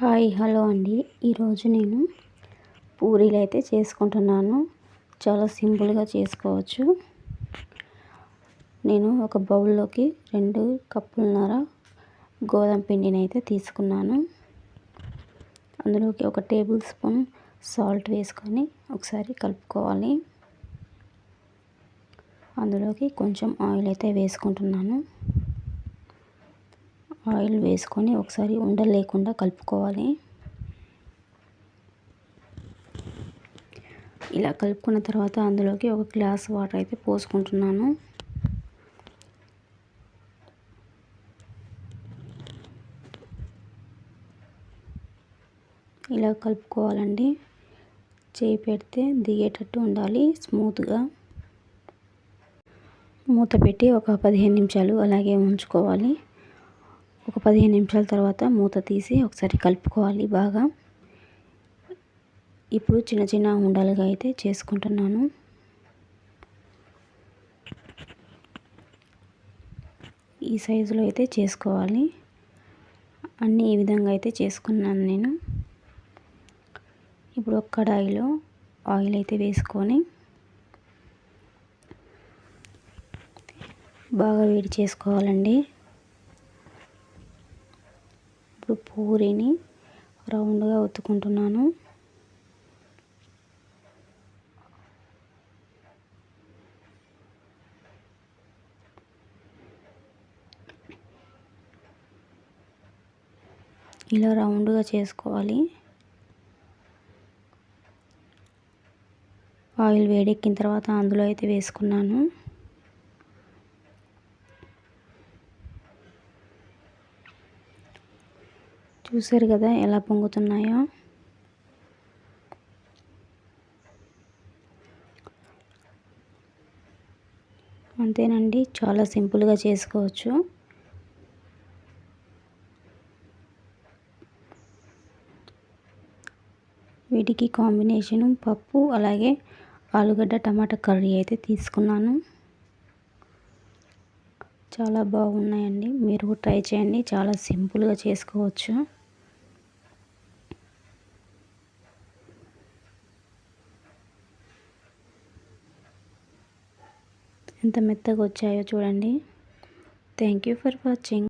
Hi hello అండి. ఈరోజు నేను పూరీలు అయితే చేసుకుంటున్నాను. చాలా సింపుల్గా చేసుకోవచ్చు. నేను ఒక బౌల్లోకి రెండు కప్పులన్నర గోధుమ పిండిని అయితే తీసుకున్నాను. అందులోకి ఒక టేబుల్ స్పూన్ సాల్ట్ వేసుకొని ఒకసారి కలుపుకోవాలి. అందులోకి కొంచెం ఆయిల్ అయితే వేసుకుంటున్నాను. ఆయిల్ వేసుకొని ఒకసారి ఉండలు లేకుండా కలుపుకోవాలి. ఇలా కలుపుకున్న తర్వాత అందులోకి ఒక గ్లాస్ వాటర్ అయితే పోసుకుంటున్నాను. ఇలా కలుపుకోవాలండి. చేయి పెడితే దిగేటట్టు ఉండాలి స్మూత్గా. మూత పెట్టి ఒక పదిహేను నిమిషాలు అలాగే ఉంచుకోవాలి. ఒక పదిహేను నిమిషాల తర్వాత మూత తీసి ఒకసారి కలుపుకోవాలి బాగా. ఇప్పుడు చిన్న చిన్న ఉండలుగా అయితే చేసుకుంటున్నాను. ఈ సైజులో అయితే చేసుకోవాలి. అన్నీ ఈ విధంగా అయితే చేసుకున్నాను నేను. ఇప్పుడు ఒక కడాయిలో ఆయిల్ అయితే వేసుకొని బాగా వేడి చేసుకోవాలండి. ఇప్పుడు పూరిని రౌండ్గా ఒత్తుకుంటున్నాను. ఇలా రౌండ్గా చేసుకోవాలి. ఆయిల్ వేడెక్కిన తర్వాత అందులో అయితే వేసుకున్నాను. చూసారు కదా ఎలా పొంగుతున్నాయో. అంతేనండి చాలా సింపుల్గా చేసుకోవచ్చు. వీటికి కాంబినేషను పప్పు అలాగే ఆలుగడ్డ టమాటా కర్రీ అయితే తీసుకున్నాను. చాలా బాగున్నాయండి. మీరు ట్రై చేయండి చాలా సింపుల్గా చేసుకోవచ్చు. ఎంత మెత్తగా వచ్చాయో చూడండి. Thank you for watching